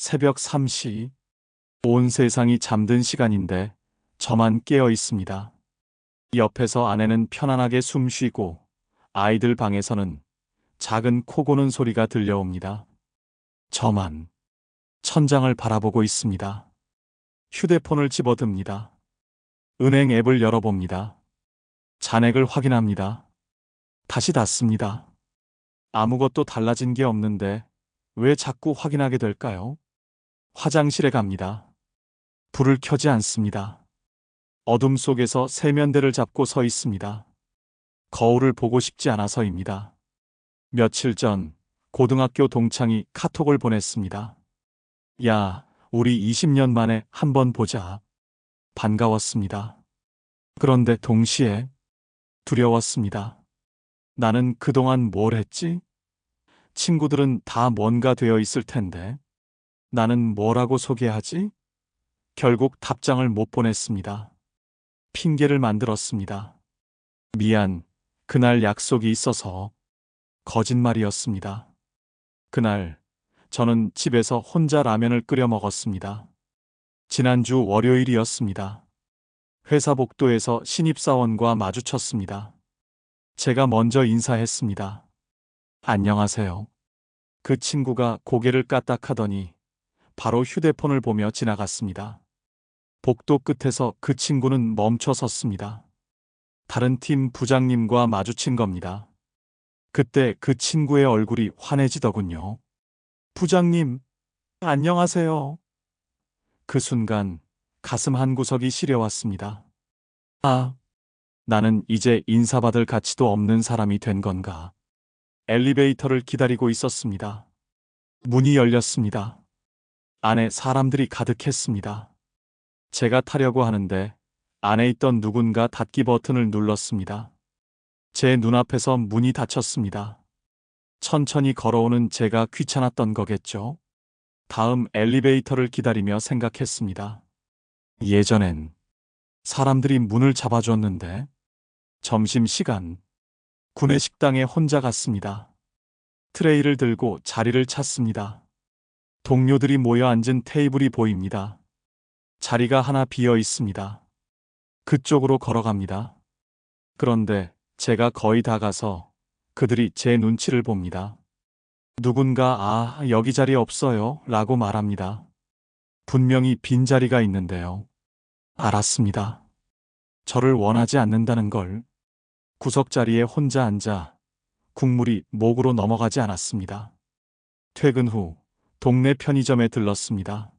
새벽 3시. 온 세상이 잠든 시간인데 저만 깨어 있습니다. 옆에서 아내는 편안하게 숨 쉬고 아이들 방에서는 작은 코 고는 소리가 들려옵니다. 저만 천장을 바라보고 있습니다. 휴대폰을 집어듭니다. 은행 앱을 열어봅니다. 잔액을 확인합니다. 다시 닫습니다. 아무것도 달라진 게 없는데 왜 자꾸 확인하게 될까요? 화장실에 갑니다. 불을 켜지 않습니다. 어둠 속에서 세면대를 잡고 서 있습니다. 거울을 보고 싶지 않아서입니다. 며칠 전 고등학교 동창이 카톡을 보냈습니다. 야, 우리 20년 만에 한번 보자. 반가웠습니다. 그런데 동시에 두려웠습니다. 나는 그동안 뭘 했지? 친구들은 다 뭔가 되어 있을 텐데. 나는 뭐라고 소개하지? 결국 답장을 못 보냈습니다. 핑계를 만들었습니다. 미안, 그날 약속이 있어서 거짓말이었습니다. 그날 저는 집에서 혼자 라면을 끓여 먹었습니다. 지난주 월요일이었습니다. 회사 복도에서 신입사원과 마주쳤습니다. 제가 먼저 인사했습니다. 안녕하세요. 그 친구가 고개를 까딱하더니 바로 휴대폰을 보며 지나갔습니다. 복도 끝에서 그 친구는 멈춰 섰습니다. 다른 팀 부장님과 마주친 겁니다. 그때 그 친구의 얼굴이 환해지더군요. 부장님, 안녕하세요. 그 순간 가슴 한 구석이 시려왔습니다. 아, 나는 이제 인사받을 가치도 없는 사람이 된 건가. 엘리베이터를 기다리고 있었습니다. 문이 열렸습니다. 안에 사람들이 가득했습니다. 제가 타려고 하는데 안에 있던 누군가 닫기 버튼을 눌렀습니다. 제 눈앞에서 문이 닫혔습니다. 천천히 걸어오는 제가 귀찮았던 거겠죠? 다음 엘리베이터를 기다리며 생각했습니다. 예전엔 사람들이 문을 잡아줬는데 점심시간 구내 식당에 혼자 갔습니다. 트레이를 들고 자리를 찾습니다. 동료들이 모여 앉은 테이블이 보입니다. 자리가 하나 비어 있습니다. 그쪽으로 걸어갑니다. 그런데 제가 거의 다 가서 그들이 제 눈치를 봅니다. 누군가 아, 여기 자리 없어요 라고 말합니다. 분명히 빈 자리가 있는데요. 알았습니다. 저를 원하지 않는다는 걸 구석 자리에 혼자 앉아 국물이 목으로 넘어가지 않았습니다. 퇴근 후 동네 편의점에 들렀습니다.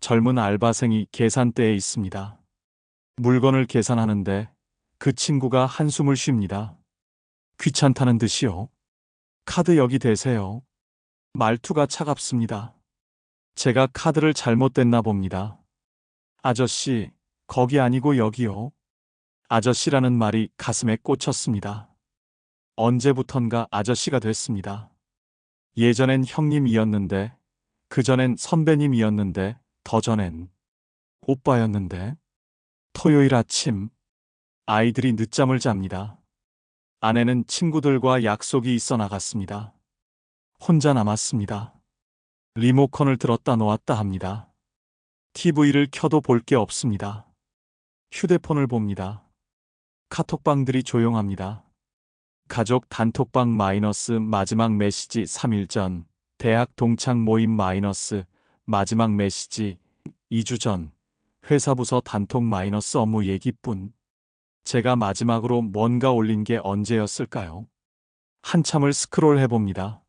젊은 알바생이 계산대에 있습니다. 물건을 계산하는데 그 친구가 한숨을 쉽니다. 귀찮다는 듯이요. 카드 여기 대세요. 말투가 차갑습니다. 제가 카드를 잘못 댔나 봅니다. 아저씨, 거기 아니고 여기요. 아저씨라는 말이 가슴에 꽂혔습니다. 언제부턴가 아저씨가 됐습니다. 예전엔 형님이었는데, 그전엔 선배님이었는데, 더 전엔 오빠였는데, 토요일 아침, 아이들이 늦잠을 잡니다. 아내는 친구들과 약속이 있어 나갔습니다. 혼자 남았습니다. 리모컨을 들었다 놓았다 합니다. TV를 켜도 볼 게 없습니다. 휴대폰을 봅니다. 카톡방들이 조용합니다. 가족 단톡방 마이너스 마지막 메시지 3일 전, 대학 동창 모임 마이너스 마지막 메시지 2주 전, 회사 부서 단톡 마이너스 업무 얘기뿐. 제가 마지막으로 뭔가 올린 게 언제였을까요? 한참을 스크롤 해봅니다.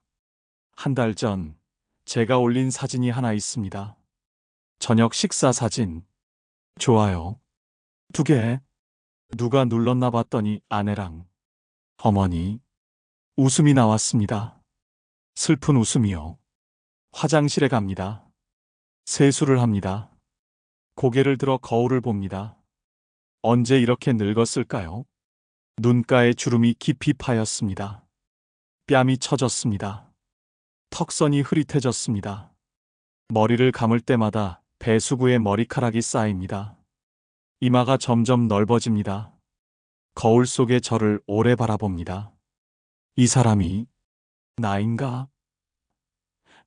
한 달 전, 제가 올린 사진이 하나 있습니다. 저녁 식사 사진. 좋아요. 두 개. 누가 눌렀나 봤더니 아내랑 어머니. 웃음이 나왔습니다. 슬픈 웃음이요. 화장실에 갑니다. 세수를 합니다. 고개를 들어 거울을 봅니다. 언제 이렇게 늙었을까요? 눈가에 주름이 깊이 파였습니다. 뺨이 처졌습니다. 턱선이 흐릿해졌습니다. 머리를 감을 때마다 배수구에 머리카락이 쌓입니다. 이마가 점점 넓어집니다. 거울 속의 저를 오래 바라봅니다. 이 사람이 나인가?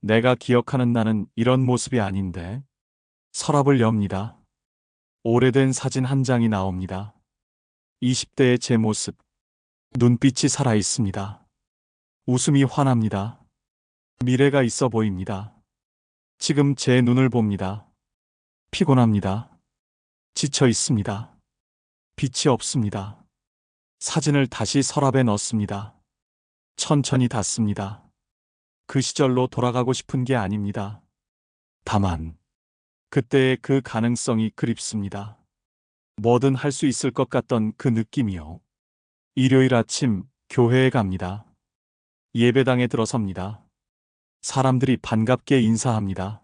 내가 기억하는 나는 이런 모습이 아닌데. 서랍을 엽니다. 오래된 사진 한 장이 나옵니다. 20대의 제 모습. 눈빛이 살아 있습니다. 웃음이 환합니다. 미래가 있어 보입니다. 지금 제 눈을 봅니다. 피곤합니다. 지쳐 있습니다. 빛이 없습니다. 사진을 다시 서랍에 넣습니다. 천천히 닫습니다. 그 시절로 돌아가고 싶은 게 아닙니다. 다만, 그때의 그 가능성이 그립습니다. 뭐든 할 수 있을 것 같던 그 느낌이요. 일요일 아침 교회에 갑니다. 예배당에 들어섭니다. 사람들이 반갑게 인사합니다.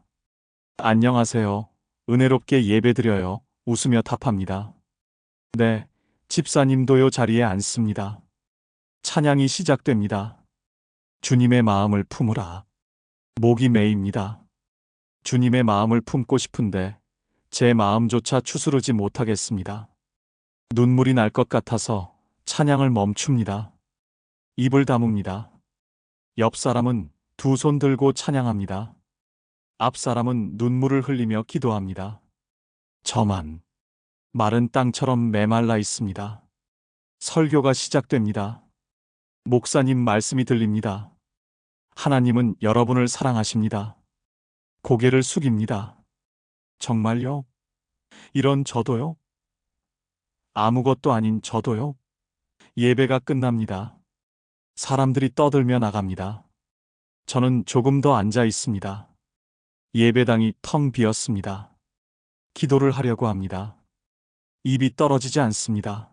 안녕하세요. 은혜롭게 예배드려요. 웃으며 답합니다. 네, 집사님도요 자리에 앉습니다. 찬양이 시작됩니다. 주님의 마음을 품으라. 목이 메입니다. 주님의 마음을 품고 싶은데 제 마음조차 추스르지 못하겠습니다. 눈물이 날 것 같아서 찬양을 멈춥니다. 입을 다뭅니다. 옆 사람은 두 손 들고 찬양합니다. 앞 사람은 눈물을 흘리며 기도합니다. 저만 마른 땅처럼 메말라 있습니다. 설교가 시작됩니다. 목사님 말씀이 들립니다. 하나님은 여러분을 사랑하십니다. 고개를 숙입니다. 정말요? 이런 저도요? 아무것도 아닌 저도요? 예배가 끝납니다. 사람들이 떠들며 나갑니다. 저는 조금 더 앉아 있습니다. 예배당이 텅 비었습니다. 기도를 하려고 합니다. 입이 떨어지지 않습니다.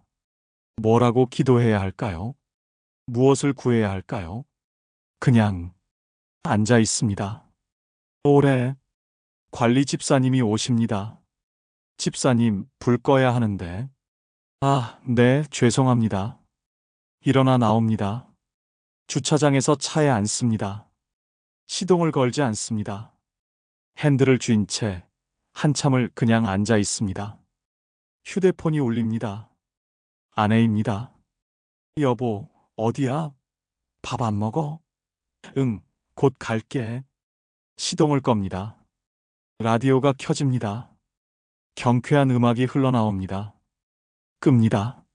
뭐라고 기도해야 할까요? 무엇을 구해야 할까요? 그냥 앉아 있습니다. 올해 관리 집사님이 오십니다. 집사님, 불 꺼야 하는데. 아, 네, 죄송합니다. 일어나 나옵니다. 주차장에서 차에 앉습니다. 시동을 걸지 않습니다. 핸들을 쥔 채 한참을 그냥 앉아 있습니다. 휴대폰이 울립니다. 아내입니다. 여보, 어디야? 밥 안 먹어? 응, 곧 갈게. 시동 을 겁니다. 라디오가 켜집니다. 경쾌한 음악이 흘러나옵니다. 끕니다.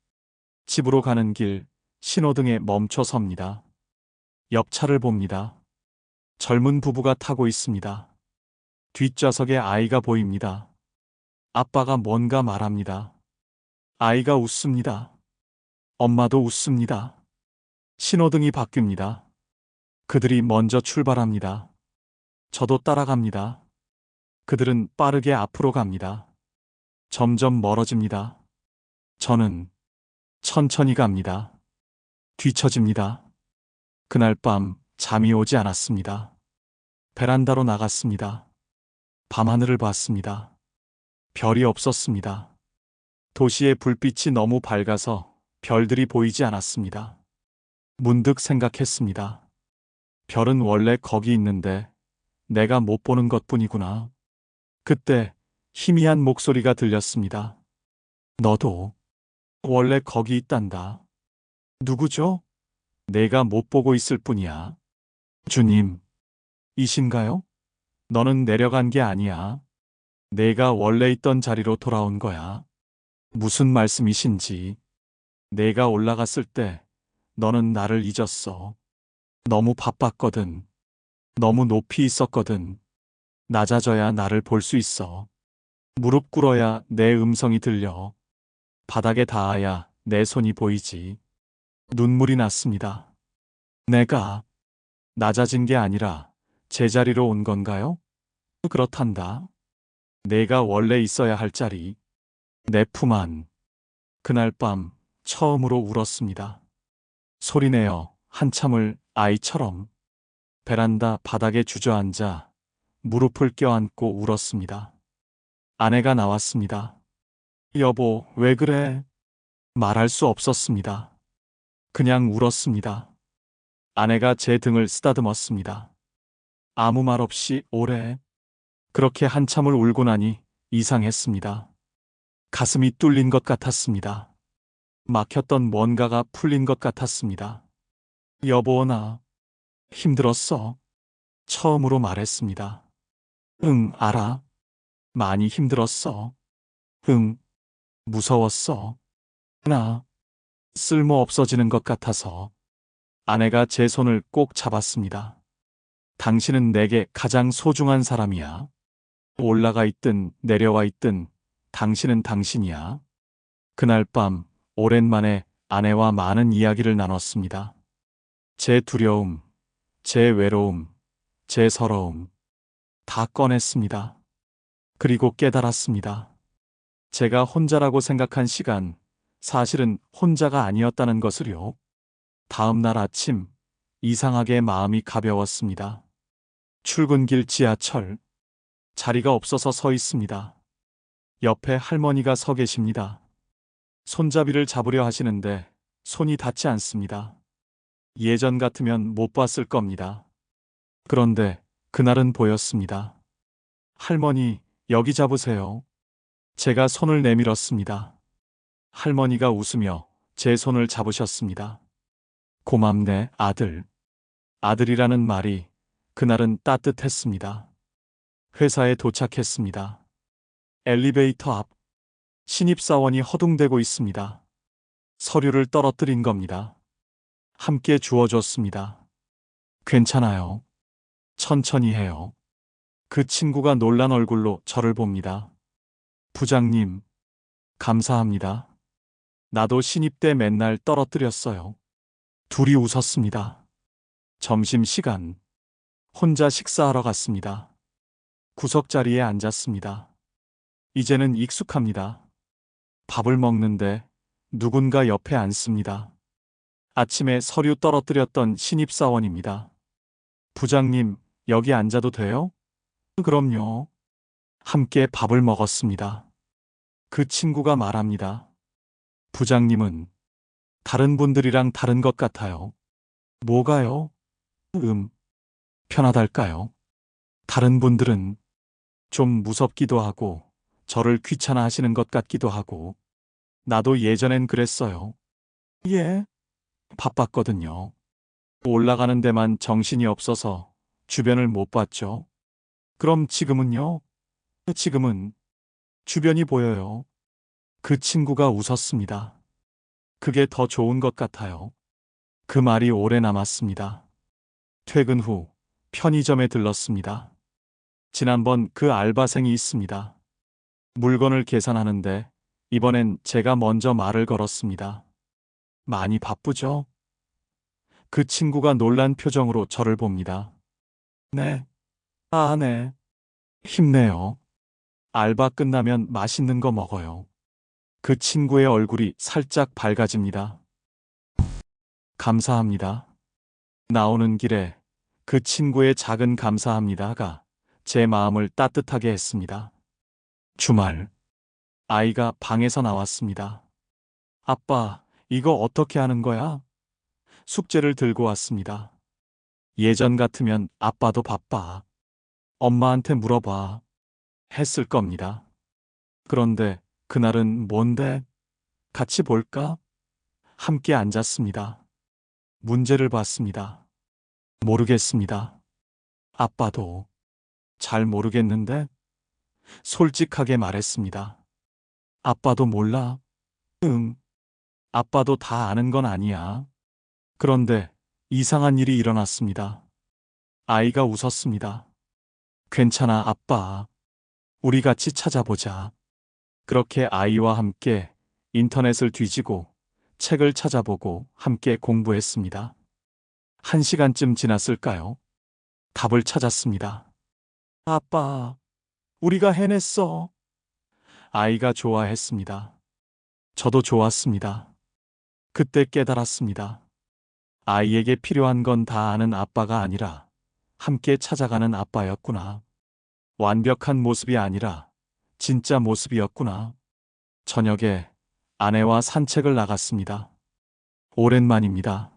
집으로 가는 길, 신호등에 멈춰 섭니다. 옆 차를 봅니다. 젊은 부부가 타고 있습니다. 뒷좌석에 아이가 보입니다. 아빠가 뭔가 말합니다. 아이가 웃습니다. 엄마도 웃습니다. 신호등이 바뀝니다. 그들이 먼저 출발합니다. 저도 따라갑니다. 그들은 빠르게 앞으로 갑니다. 점점 멀어집니다. 저는 천천히 갑니다. 뒤처집니다. 그날 밤 잠이 오지 않았습니다. 베란다로 나갔습니다. 밤하늘을 봤습니다. 별이 없었습니다. 도시의 불빛이 너무 밝아서 별들이 보이지 않았습니다. 문득 생각했습니다. 별은 원래 거기 있는데 내가 못 보는 것 뿐이구나. 그때 희미한 목소리가 들렸습니다. 너도 원래 거기 있단다. 누구죠? 내가 못 보고 있을 뿐이야. 주님, 이신가요? 너는 내려간 게 아니야. 내가 원래 있던 자리로 돌아온 거야. 무슨 말씀이신지. 내가 올라갔을 때 너는 나를 잊었어. 너무 바빴거든. 너무 높이 있었거든. 낮아져야 나를 볼 수 있어. 무릎 꿇어야 내 음성이 들려. 바닥에 닿아야 내 손이 보이지. 눈물이 났습니다. 내가 낮아진 게 아니라 제자리로 온 건가요? 그렇단다. 내가 원래 있어야 할 자리. 내 품 안. 그날 밤 처음으로 울었습니다. 소리내어 한참을 아이처럼 베란다 바닥에 주저앉아 무릎을 껴안고 울었습니다. 아내가 나왔습니다. 여보, 왜 그래? 말할 수 없었습니다. 그냥 울었습니다. 아내가 제 등을 쓰다듬었습니다. 아무 말 없이 오래. 그렇게 한참을 울고 나니 이상했습니다. 가슴이 뚫린 것 같았습니다. 막혔던 뭔가가 풀린 것 같았습니다. 여보, 나 힘들었어. 처음으로 말했습니다. 응, 알아. 많이 힘들었어. 응, 무서웠어. 나 쓸모 없어지는 것 같아서 아내가 제 손을 꼭 잡았습니다. 당신은 내게 가장 소중한 사람이야. 올라가 있든 내려와 있든 당신은 당신이야. 그날 밤 오랜만에 아내와 많은 이야기를 나눴습니다. 제 두려움, 제 외로움, 제 서러움 다 꺼냈습니다. 그리고 깨달았습니다. 제가 혼자라고 생각한 시간, 사실은 혼자가 아니었다는 것을요. 다음 날 아침, 이상하게 마음이 가벼웠습니다. 출근길 지하철, 자리가 없어서 서 있습니다. 옆에 할머니가 서 계십니다. 손잡이를 잡으려 하시는데 손이 닿지 않습니다. 예전 같으면 못 봤을 겁니다. 그런데 그날은 보였습니다. 할머니, 여기 잡으세요. 제가 손을 내밀었습니다. 할머니가 웃으며 제 손을 잡으셨습니다. 고맙네, 아들. 아들이라는 말이 그날은 따뜻했습니다. 회사에 도착했습니다. 엘리베이터 앞 신입사원이 허둥대고 있습니다. 서류를 떨어뜨린 겁니다. 함께 주워줬습니다. 괜찮아요. 천천히 해요. 그 친구가 놀란 얼굴로 저를 봅니다. 부장님, 감사합니다. 나도 신입 때 맨날 떨어뜨렸어요. 둘이 웃었습니다. 점심시간, 혼자 식사하러 갔습니다. 구석자리에 앉았습니다. 이제는 익숙합니다. 밥을 먹는데 누군가 옆에 앉습니다. 아침에 서류 떨어뜨렸던 신입사원입니다. 부장님, 여기 앉아도 돼요? 그럼요. 함께 밥을 먹었습니다. 그 친구가 말합니다. 부장님은 다른 분들이랑 다른 것 같아요. 뭐가요? 음, 편하달까요? 다른 분들은 좀 무섭기도 하고 저를 귀찮아 하시는 것 같기도 하고 나도 예전엔 그랬어요. 예, 바빴거든요. 올라가는 데만 정신이 없어서 주변을 못 봤죠. 그럼 지금은요? 지금은 주변이 보여요. 그 친구가 웃었습니다. 그게 더 좋은 것 같아요. 그 말이 오래 남았습니다. 퇴근 후 편의점에 들렀습니다. 지난번 그 알바생이 있습니다. 물건을 계산하는데 이번엔 제가 먼저 말을 걸었습니다. 많이 바쁘죠? 그 친구가 놀란 표정으로 저를 봅니다. 네. 아, 네. 힘내요. 알바 끝나면 맛있는 거 먹어요. 그 친구의 얼굴이 살짝 밝아집니다. 감사합니다. 나오는 길에 그 친구의 작은 감사합니다가 제 마음을 따뜻하게 했습니다. 주말, 아이가 방에서 나왔습니다. 아빠, 이거 어떻게 하는 거야? 숙제를 들고 왔습니다. 예전 같으면 아빠도 바빠. 엄마한테 물어봐. 했을 겁니다. 그런데 그날은 뭔데? 같이 볼까? 함께 앉았습니다. 문제를 봤습니다. 모르겠습니다. 아빠도 잘 모르겠는데 솔직하게 말했습니다. 아빠도 몰라? 응. 아빠도 다 아는 건 아니야. 그런데 이상한 일이 일어났습니다. 아이가 웃었습니다. 괜찮아, 아빠. 우리 같이 찾아보자. 그렇게 아이와 함께 인터넷을 뒤지고 책을 찾아보고 함께 공부했습니다. 한 시간쯤 지났을까요? 답을 찾았습니다. 아빠, 우리가 해냈어. 아이가 좋아했습니다. 저도 좋았습니다. 그때 깨달았습니다. 아이에게 필요한 건 다 아는 아빠가 아니라 함께 찾아가는 아빠였구나. 완벽한 모습이 아니라 진짜 모습이었구나. 저녁에 아내와 산책을 나갔습니다. 오랜만입니다.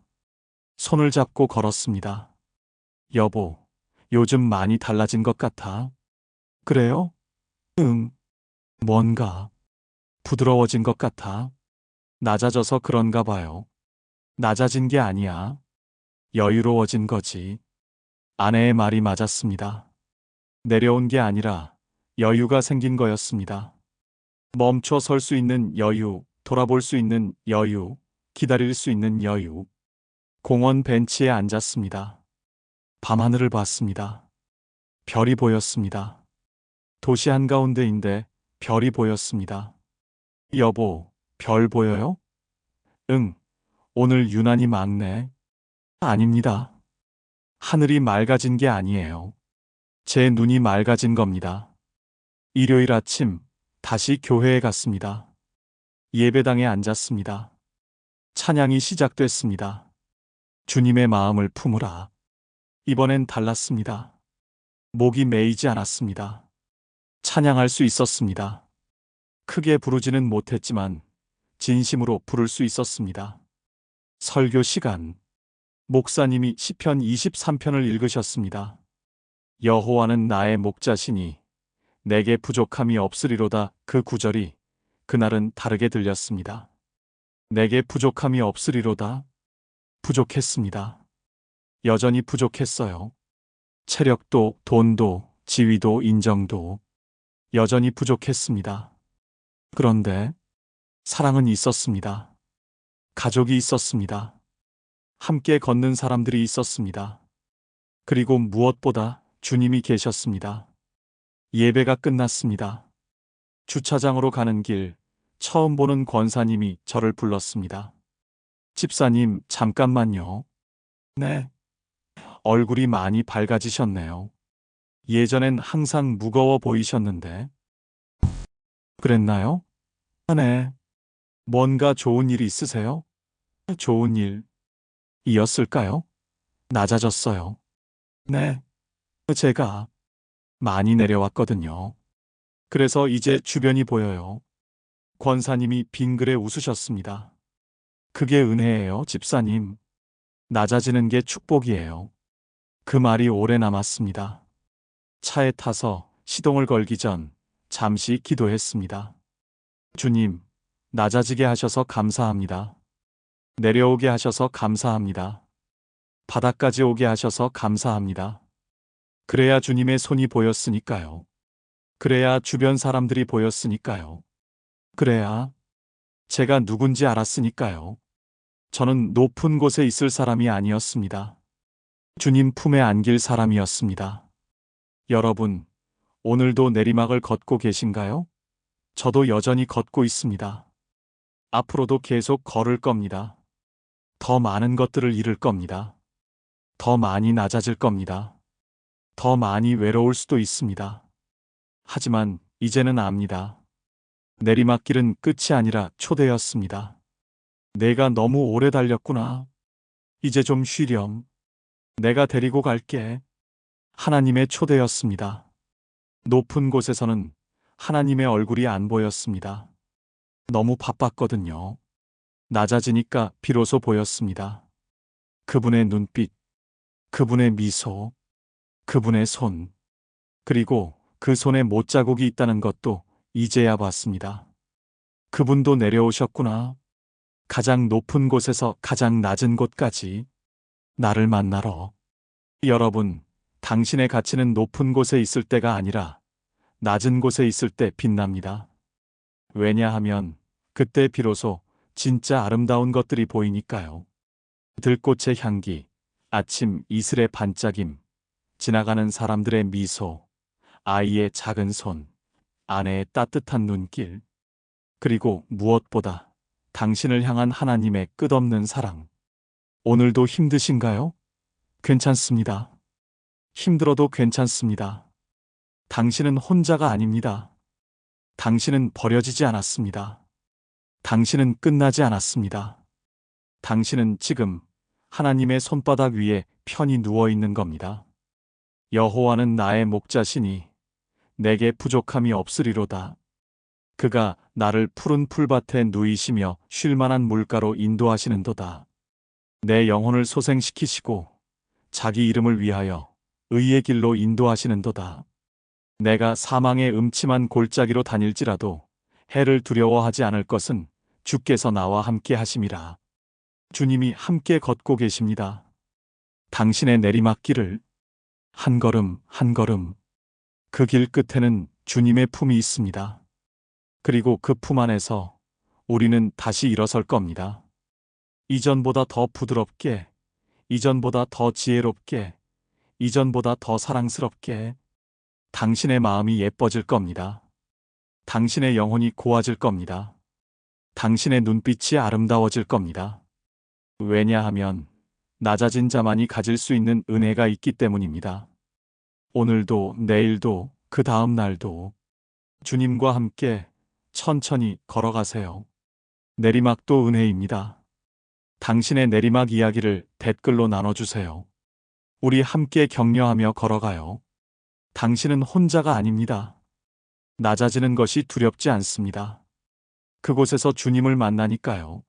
손을 잡고 걸었습니다. 여보, 요즘 많이 달라진 것 같아. 그래요? 응. 뭔가 부드러워진 것 같아. 낮아져서 그런가 봐요. 낮아진 게 아니야. 여유로워진 거지. 아내의 말이 맞았습니다. 내려온 게 아니라 여유가 생긴 거였습니다. 멈춰 설 수 있는 여유, 돌아볼 수 있는 여유, 기다릴 수 있는 여유. 공원 벤치에 앉았습니다. 밤하늘을 봤습니다. 별이 보였습니다. 도시 한가운데인데 별이 보였습니다. 여보, 별 보여요? 응, 오늘 유난히 많네. 아닙니다. 하늘이 맑아진 게 아니에요. 제 눈이 맑아진 겁니다. 일요일 아침 다시 교회에 갔습니다. 예배당에 앉았습니다. 찬양이 시작됐습니다. 주님의 마음을 품으라. 이번엔 달랐습니다. 목이 메이지 않았습니다. 찬양할 수 있었습니다. 크게 부르지는 못했지만 진심으로 부를 수 있었습니다. 설교 시간. 목사님이 시편 23편을 읽으셨습니다. 여호와는 나의 목자시니 내게 부족함이 없으리로다 그 구절이 그날은 다르게 들렸습니다. 내게 부족함이 없으리로다. 부족했습니다. 여전히 부족했어요. 체력도, 돈도, 지위도, 인정도 여전히 부족했습니다. 그런데 사랑은 있었습니다. 가족이 있었습니다. 함께 걷는 사람들이 있었습니다. 그리고 무엇보다 주님이 계셨습니다. 예배가 끝났습니다. 주차장으로 가는 길, 처음 보는 권사님이 저를 불렀습니다. 집사님, 잠깐만요. 네. 얼굴이 많이 밝아지셨네요. 예전엔 항상 무거워 보이셨는데. 그랬나요? 아, 네. 뭔가 좋은 일 있으세요? 좋은 일. 이었을까요? 낮아졌어요. 네. 제가 많이 내려왔거든요. 그래서 이제 주변이 보여요. 권사님이 빙그레 웃으셨습니다. 그게 은혜예요, 집사님. 낮아지는 게 축복이에요. 그 말이 오래 남았습니다. 차에 타서 시동을 걸기 전 잠시 기도했습니다. 주님, 낮아지게 하셔서 감사합니다. 내려오게 하셔서 감사합니다. 바닥까지 오게 하셔서 감사합니다. 그래야 주님의 손이 보였으니까요. 그래야 주변 사람들이 보였으니까요. 그래야 제가 누군지 알았으니까요. 저는 높은 곳에 있을 사람이 아니었습니다. 주님 품에 안길 사람이었습니다. 여러분, 오늘도 내리막을 걷고 계신가요? 저도 여전히 걷고 있습니다. 앞으로도 계속 걸을 겁니다. 더 많은 것들을 잃을 겁니다. 더 많이 낮아질 겁니다. 더 많이 외로울 수도 있습니다. 하지만 이제는 압니다. 내리막길은 끝이 아니라 초대였습니다. 내가 너무 오래 달렸구나. 이제 좀 쉬렴. 내가 데리고 갈게. 하나님의 초대였습니다. 높은 곳에서는 하나님의 얼굴이 안 보였습니다. 너무 바빴거든요. 낮아지니까 비로소 보였습니다. 그분의 눈빛, 그분의 미소, 그분의 손, 그리고 그 손에 못 자국이 있다는 것도 이제야 봤습니다. 그분도 내려오셨구나. 가장 높은 곳에서 가장 낮은 곳까지 나를 만나러. 여러분, 당신의 가치는 높은 곳에 있을 때가 아니라 낮은 곳에 있을 때 빛납니다. 왜냐하면 그때 비로소 진짜 아름다운 것들이 보이니까요. 들꽃의 향기, 아침 이슬의 반짝임, 지나가는 사람들의 미소, 아이의 작은 손, 아내의 따뜻한 눈길, 그리고 무엇보다 당신을 향한 하나님의 끝없는 사랑. 오늘도 힘드신가요? 괜찮습니다. 힘들어도 괜찮습니다. 당신은 혼자가 아닙니다. 당신은 버려지지 않았습니다. 당신은 끝나지 않았습니다. 당신은 지금 하나님의 손바닥 위에 편히 누워 있는 겁니다. 여호와는 나의 목자시니 내게 부족함이 없으리로다. 그가 나를 푸른 풀밭에 누이시며 쉴 만한 물가로 인도하시는도다. 내 영혼을 소생시키시고 자기 이름을 위하여 의의 길로 인도하시는도다. 내가 사망의 음침한 골짜기로 다닐지라도 해를 두려워하지 않을 것은 주께서 나와 함께 하심이라. 주님이 함께 걷고 계십니다. 당신의 내리막길을 한 걸음, 한 걸음. 그 길 끝에는 주님의 품이 있습니다. 그리고 그 품 안에서 우리는 다시 일어설 겁니다. 이전보다 더 부드럽게, 이전보다 더 지혜롭게, 이전보다 더 사랑스럽게 당신의 마음이 예뻐질 겁니다. 당신의 영혼이 고와질 겁니다. 당신의 눈빛이 아름다워질 겁니다. 왜냐하면 낮아진 자만이 가질 수 있는 은혜가 있기 때문입니다. 오늘도 내일도 그 다음 날도 주님과 함께 천천히 걸어가세요. 내리막도 은혜입니다. 당신의 내리막 이야기를 댓글로 나눠주세요. 우리 함께 격려하며 걸어가요. 당신은 혼자가 아닙니다. 낮아지는 것이 두렵지 않습니다. 그곳에서 주님을 만나니까요.